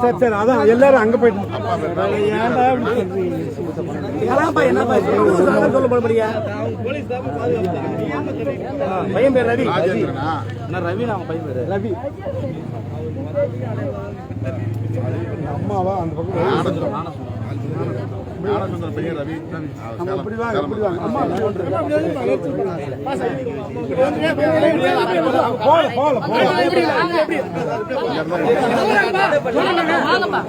சரி சரி அதான் எல்லாரும் அங்க போயிட்டு பையன் பேர் ரவி. ரவி நான் பையன் பேர்? ரவி. அம்மாவா அந்த பக்கம் ஞானசுந்தரம் பையன் ரவி போல போல போல அம்மா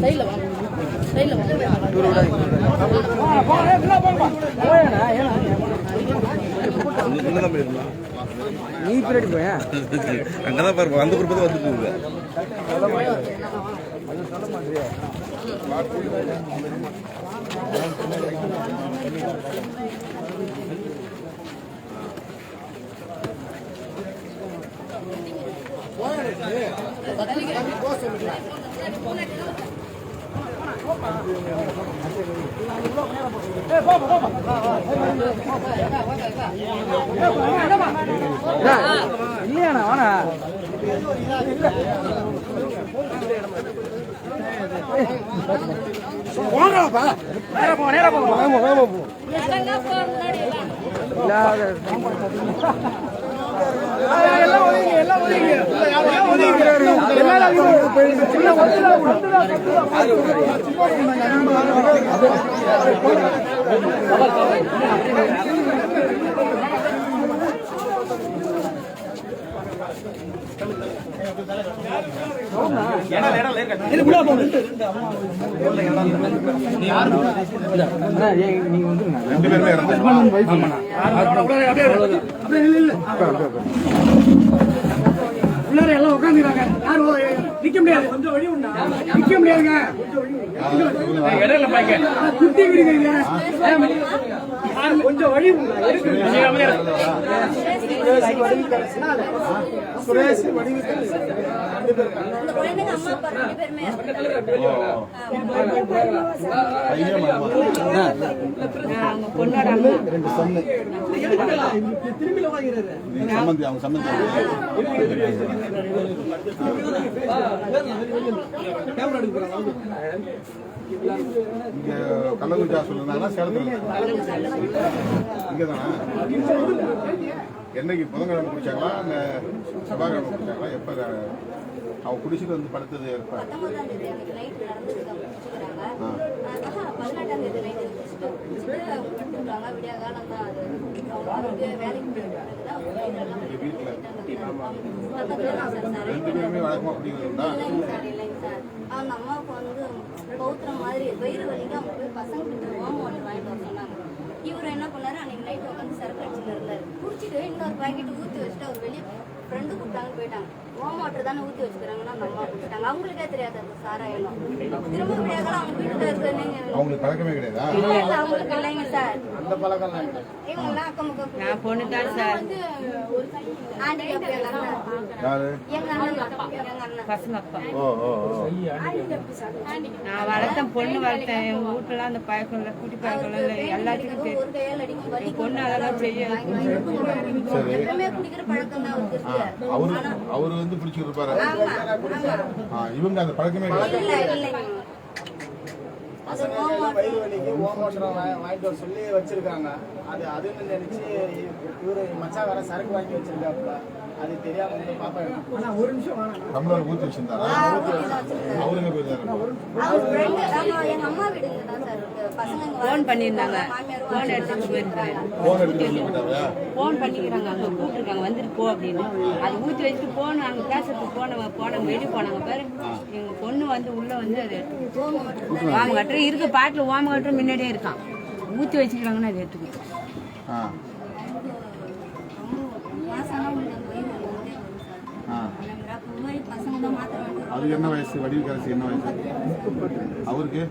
சைடில் வாங்க வாங்க நீ பின்னாடி போய் அங்கதான் பாரு அந்த குரூப் தான் வந்து போகுது போ இல்லையாண்ணா வாண்ணா போங்கப்பா நேரா போ நேரா போ வேமா வேமா போ இடங்க போ முன்னாடி எல்லாம். இல்லாத எல்லாம் ஒதுங்க எல்லாம் ஒதுங்க எல்லாம் ஒதுங்க எல்லாரும் போயிட்டு சின்ன நீங்க வந்துருங்க ரெண்டு பேருமே உள்ளார எல்லாம் உட்காந்துக்கிறாங்க யாரும் நிக்க முடியாது கொஞ்சம் வழி உண்டா நிக்க முடியாதுங்க இடையில பாய்க்க குட்டி விடுங்க கொஞ்சம் வழி சுரேஷ் வடிவு இந்த குழந்தைங்க அம்மா ரெண்டு இது சம்மந்தி அவங்க சம்மந்தி. இங்க கள்ளக்குறிச்சி சேலத்துல என்னைக்கு புதன்கிழமை குடிச்சாங்களா இல்ல செவ்வாய்க்கிழமை குடிச்சாங்களா எப்ப அவன் குடிச்சிட்டு வந்து படுத்தது எப்ப? அவங்க விட்டுருக்காங்க விடிய காலம் தான் அது அவங்க வந்து வேலைக்கு இல்லைங்க சார் இல்லைங்க சார். அவங்க அம்மாவுக்கு வந்து பௌத்திரம் மாதிரி வயிறு வலிக்கு அவங்க போய் பசங்க கிட்ட ஒன்று வாங்கிட்டு வர சொன்னாங்க இவர் என்ன பண்ணாரு? அன்னைக்கு நைட் உட்காந்து சரக்கு அடிச்சுட்டு இருந்தாரு. குடிச்சிட்டு இன்னொரு பாக்கெட் ஊற்றி வச்சுட்டு அவர் வெளியே ஃப்ரெண்டு கூப்பிட்டாங்க போயிட்டாங்க. ஓமம் வாட்டர் தானே ஊற்றி வச்சுக்கிறாங்கன்னா அந்த அம்மா கூப்பிட்டாங்க அவங்களுக்கே தெரியாது அது சாராயணம் திரும்ப விடியாக்கால அவங்க வீட்டுல இருக்க நீங்க அவங்களுக்கு பழக்கமே கிடையாதா? இல்ல, இல்ல, அவங்களுக்கு இல்லைங்க சார். அக்கம் பக்கம் நான் பொண்ணு தான் சார். வந்து ஒரு handicap எங்க அண்ணன். யாரு? எங்க அண்ணன் எங்க அண்ணன் பசங்க அப்பா. ஓ ஓ ஓ. நான் வளர்த்தேன் பொண்ணு வளர்த்தேன். எங்க வீட்டுல அந்த பழக்கம் இல்லை குட்டி பழக்கம் இல்லை எல்லாத்துக்கும் தெரியும் பொண்ணு அதெல்லாம் சரி. ஆ, இருக்கு அவரு அவரு வந்து ஆ, இவங்க அந்த பழக்கமே கிடையாது ஓமம் வயிறு வலிக்கு ஓமோட்டரம் வாங்கிட்டு வர சொல்லி வச்சிருக்காங்க. அது அதுன்னு நினைச்சு இவரு மச்சான் வேற சரக்கு வாங்கி வச்சிருக்காப்புல. அது தெரியாம வந்து பாப்பா ஒரு நிமிஷம் ஊத்தி வச்சிருந்தாரா? அவரு எங்க எடுத்துட்டு போயிருக்காங்க போன் எடுத்து பண்ணிக்கிறாங்க. அங்க கூப்பிட்டுருக்காங்க. வந்துட்டு போ அப்படின்னு. அது ஊற்றி வச்சுட்டு போன அங்க பேசுறதுக்கு போனவங்க போனவங்க வெளியே போனாங்க. பாரு எங்க பொண்ணு வந்து உள்ள வந்து அது கட்டுற இருக்க பாட்டில் ஓம கட்டுற முன்னாடியே இருக்கான். ஊற்றி வச்சுக்கிறாங்கன்னு அது எடுத்துக்கிட்டு ஆ அது என்ன வயசு? வடிவுக்கரசி என்ன வயசு? அவருக்கு?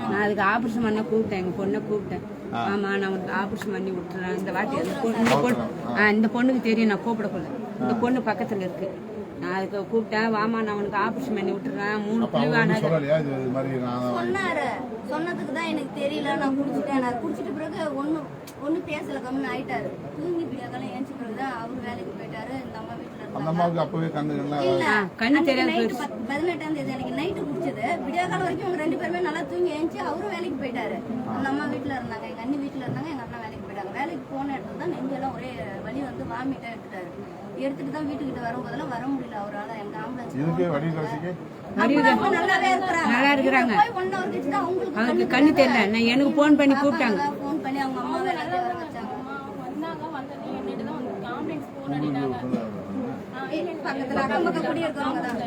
நான் அதுக்கு ஆபரேஷன் பண்ண கூப்பிட்டேன். எங்க பொண்ணை கூப்பிட்டேன். ஆமா நான் உனக்கு ஆபரேஷன் பண்ணி விட்டுறேன். இந்த வாட்டி அந்த பொண்ணு இந்த பொண்ணு ஆ, இந்த பொண்ணுக்கு தெரியும். நான் கூப்பிடக்கூடாது இந்த பொண்ணு பக்கத்துல இருக்கு. நான் அதுக்கு கூப்பிட்டேன். வாமா நான் உனக்கு ஆபரேஷன் பண்ணி விட்டுறேன். மூணு பிள்ளைவான ஒண்ணும் சொல்லலையா? இது இது மாதிரி நான் சொன்னாரு. சொன்னதுக்கு தான் எனக்கு தெரியல. நான் குடிச்சிட்டேன். நான் குடிச்சிட்ட பிறகு ஒன்றும் ஒன்றும் பேசல. கம்முன்னு ஆயிட்டாரு. தூங்கி பிடிக்காதெல்லாம் ஏஞ்சி பிறகு தான் அவர் வேலைக்கு போயிட்டாரு இந்த அம்மா வீட்டில் அந்த அம்மாவுக்கு அப்பவே கண்ணு அன்னைக்கு தெரியாத பதினெட்டாம் தேதி அன்னைக்கு நைட்டு குடிச்சது விடிய காலம் வரைக்கும் அவங்க ரெண்டு பேருமே நல்லா தூங்கி ஏஞ்சி அவரும் வேலைக்கு போயிட்டாரு. அந்த அம்மா வீட்டுல இருந்தாங்க எங்க அண்ணி வீட்டுல இருந்தாங்க எங்க அண்ணா வேலைக்கு போயிட்டாங்க. வேலைக்கு போன இடத்துல தான் நெஞ்செல்லாம் ஒரே வலி வந்து வாமிட்டா எடுத்துட்டாரு. எடுத்துட்டு தான் வீட்டுக்கிட்ட வரும்போதெல்லாம் வர முடியல அவரால. எங்க ஆம்புலன்ஸ் நல்லாவே இருக்கிறாங்க. அவங்களுக்கு கண்ணு தெரியல. நான் எனக்கு ஃபோன் பண்ணி கூப்பிட்டாங்க ஃபோன் பண்ணி அவங்க அம்மா வேலைக்கு வர வச்சாங்க வந்தாங்க வந்தது என்னட்டு தான் வந்து ஆம்புலன்ஸ் போன் அடினாங்க பக்கத்துல அக்கம் பக்கம் குடியிருக்கவங்க தான்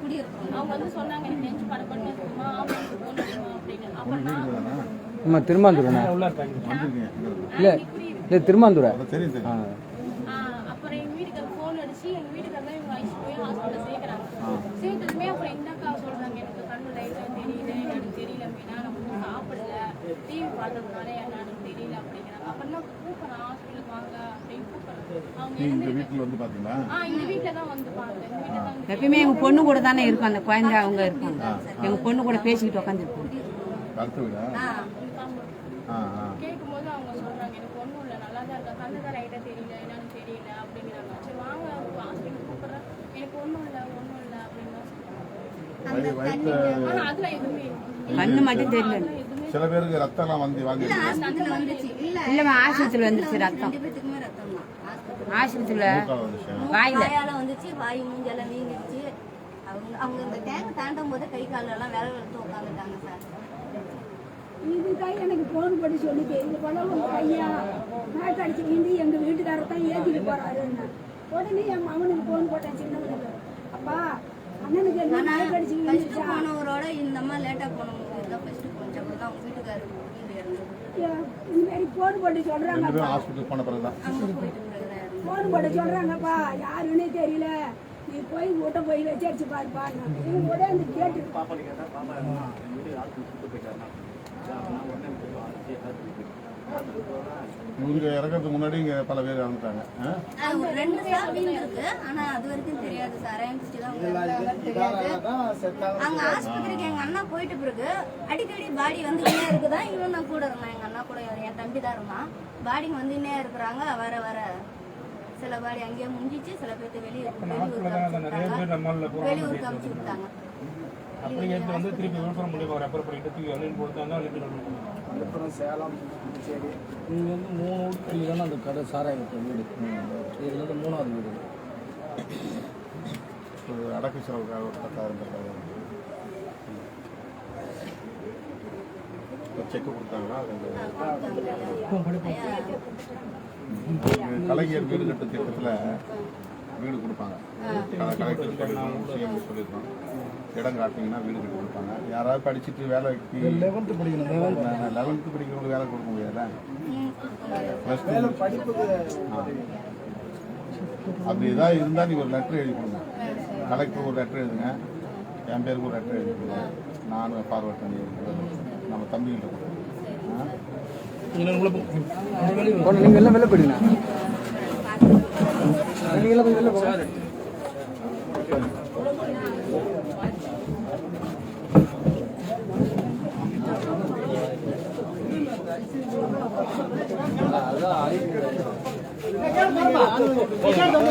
குடியிருக்கவங்க அவங்க வந்து சொன்னாங்க எனக்கு நெஞ்சு படப்பட்டு இருக்குமா போன் அப்படின்னு அப்புறம் நான் நம்ம திருமாந்துரண்ணா இல்லை இல்லை திருமாந்துரை அப்புறம் எங்க வீட்டுக்கு ஃபோன் அடிச்சு எங்க வீட்டுக்கு தான் இவங்க போய் ஹாஸ்பிட்டல் சேர்க்கறாங்க. சேர்த்ததுமே அப்புறம் அக்கா சொல்றாங்க? எனக்கு கண்ணு லைட்டா தெரியல எனக்கு தெரியல நான் ஒன்றும் சாப்பிடல. டிவி பார்த்ததுனால என்னன்னு தெரியல அப்படிங்கிறாங்க. அப்புறம் தான் கூப்பிடுறேன் ஹாஸ்பிட்டலுக்கு வாங்க அப்படின்னு கூப்பிடுறேன் அவங்க நீ இந்த வீட்டுல வந்து பாத்தீங்களா? ஆ இந்த வீட்டில் தான் வந்து பார்த்தேன் இந்த வீட்டில் தான் வந்து எப்பயுமே எங்க பொண்ணு கூட தானே இருக்கும். அந்த குழந்தை அவங்க இருப்பாங்க எங்க பொண்ணு கூட பேசிக்கிட்டு உட்காந்துருப்போம் அடுத்த வீடா ஆ ஆ. கேட்கும்போது அவங்க சொல்றாங்க எனக்கு ஒன்றும் இல்லை. நல்லா தான் இருக்கா? கண்ணு தான் லைட்டாக தெரியல. என்னன்னு தெரியல. அப்படிங்கிறாங்க. சரி வாங்க. ஹாஸ்பிட்டல் கூப்பிட்றேன். எனக்கு ஒன்றும் இல்லை. ஒன்றும் இல்லை. அப்படின்னு எதுவுமே. கண்ணு மட்டும் தெரியல. சில பேருக்கு ரத்தம் எல்லாம் வந்து வாங்கி இல்ல ஆஸ்பத்திரியில் வந்துருச்சு ரத்தம் ரெண்டு பேத்துக்குமே ரத்தம் தான் ஆஸ்பத்திரி ஆஸ்பத்திரியில் வாயில. வந்துச்சு வாய் மூஞ்செல்லாம் வீங்கிடுச்சு. அவங்க அவங்க இந்த டேங்க் தாண்டும் போது கை கால் எல்லாம் விரல் எடுத்து உட்காந்துட்டாங்க சார். இதுதான் எனக்கு போன் பண்ணி சொல்லிட்டு இது போல உங்க பையன் நாட்டு அடிச்சு எங்க வீட்டுக்காரர் தான் ஏத்திட்டு போறாருன்னு உடனே என் மகனுக்கு போன் போட்டேன் சின்னவனுக்கு. அப்பா அண்ணனுக்கு என்ன நாய் கடிச்சு ஃபர்ஸ்ட் போனவரோட இந்த அம்மா லேட்டா போனவங்க தான் ஃபர்ஸ்ட் போனுச்சு தான் அவங்க வீட்டுக்காரர் இந்த மாதிரி போன் ஹாஸ்பிட்டல் பிறகுதான். அங்க போயிட்டு பிறகுதான் இறந்தது. போன் போட்டு சொல்றாங்கப்பா யாருன்னே தெரியல. நீ போய் வீட்டை போய் விசாரிச்சு பாருப்பா. இவங்க கூட அந்த கேட்டு இறக்கிறதுக்கு முன்னாடி இங்க பல பேர் இறந்துட்டாங்க. ரெண்டு சார் வீந்திருக்கு ஆனா அது வரைக்கும் தெரியாது சார். அங்க ஆஸ்பத்திரிக்கு எங்க அண்ணா போயிட்டு பிறகு அடிக்கடி பாடி வந்துக்கிட்டே இருக்குதான் இவன் தான் கூட இருந்தான் எங்க அண்ணா கூட என் தம்பி தான் இருந்தான் பாடிங்க வந்துன்னே இருக்கிறாங்க. வர வர. சில பாடி அங்கேயே முடிஞ்சிச்சு சில பேர்த்து வெளியே வெளியூருக்கு அமுச்சு விட்டாங்க. அப்படிங்கிறது வந்து திருப்பி விழுப்புரம் மூலியமாக ரெஃபர் பண்ணிட்டு தூக்கி வந்து கொடுத்தாங்க விழுப்புரம் சேலம் வந்து மூணு வீடு தள்ளி தானே அந்த கடை சாராய வீடு. மூணாவது வீடு. ஒரு அடக்கு செலவுக்காக ஒரு பத்தாயிரம் பத்தாயிரம். செக் கொடுத்தாங்களா? அது கலைஞர் வீடு கட்டு திட்டத்தில் வீடு கொடுப்பாங்க. கல- கலெக்டர் சொல்லியிருக்கோம். இடம் காட்டிங்கன்னா வீடு கட்டி கொடுப்பாங்க. யாராவது படிச்சுட்டு வேலைக்கு லெவன்த்து படிக்கணும் லெவன்த் லெவன்த்து படிக்கிறவங்களுக்கு வேலை கொடுக்க முடியாதா? ப்ளஸ் அப்படி ஏதாவது இருந்தால் நீங்கள் ஒரு லெட்டர் எழுதி கொடுங்க. கலெக்டர் ஒரு லெட்டர் எழுதுங்க. என் பேருக்கு ஒரு லெட்டர் எழுதி கொடுங்க. நானும் ஃபார்வர்ட் பண்ணி நம்ம தம்பிகிட்ட கொடுங்க. ஆ? நீங்கள் எல்லாம் வெளில போயிடுங்க. நீங்கள் எல்லாம் வெளில போங்க. அதான்